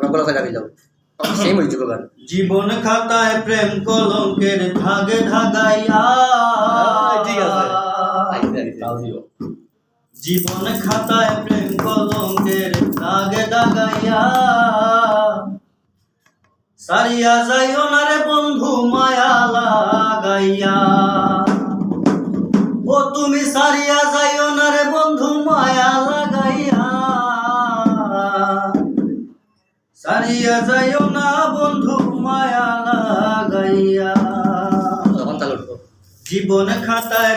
তারপর গলা সেম হয়ে গান জীবন খাতায় প্রেম কলঙ্কের ধাগে ধাগাইয়া ঠিক আছে। জীবন খাতায় প্রেম কলঙ্কের দাগে দাগাইয়া সারিয়া যাইও না রে বন্ধু মায়া লাগাইয়া। ও তুমি সারিয়া যাইও না রে সারিয়া যাইও না বন্ধু মায়া লাগাইয়া। জীবন খাতায়